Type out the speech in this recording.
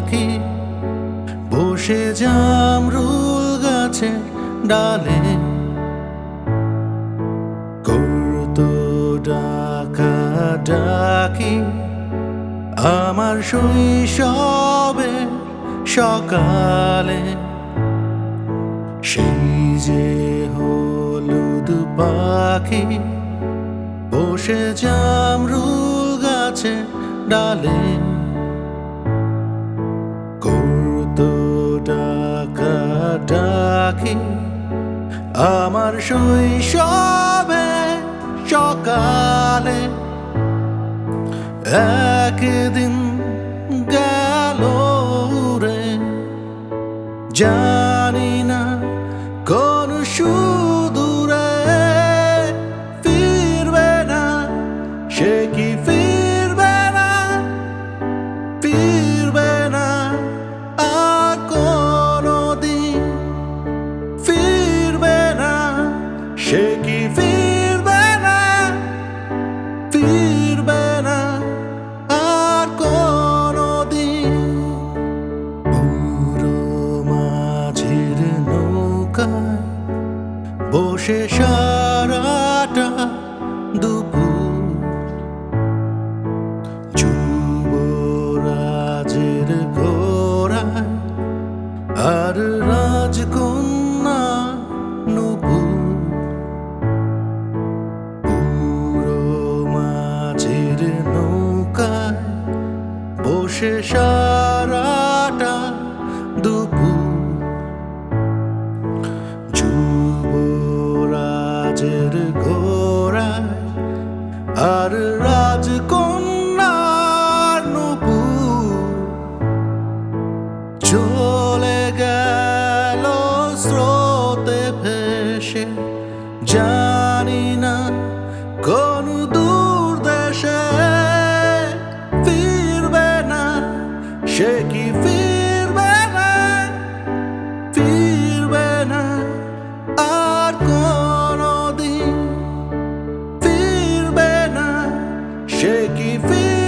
পাখি। বসে জামরুল গাছে ডালে। করতো ডাকা ডাকি আমার শৈশবে সকালে। সেই যে হলুদ পাখি। বসে জামরুল গাছে ডালে। ডাকি আমার শৈশবে সকালে একদিন গেল রে জানি বসে সারাটা দুপুর। যুবরাজের ঘোড়ায় আর রাজকন্যা নুপুর। পুরো মাঝির নৌকায় বসে সারাটা দুপুর। রাজের ঘোড়ায় আর রাজকন্যার নূপুর। চলে গেল স্রোতে ভেসে, জানি না কোন দূর দেশে ফিরবে না, সে কি ফির give it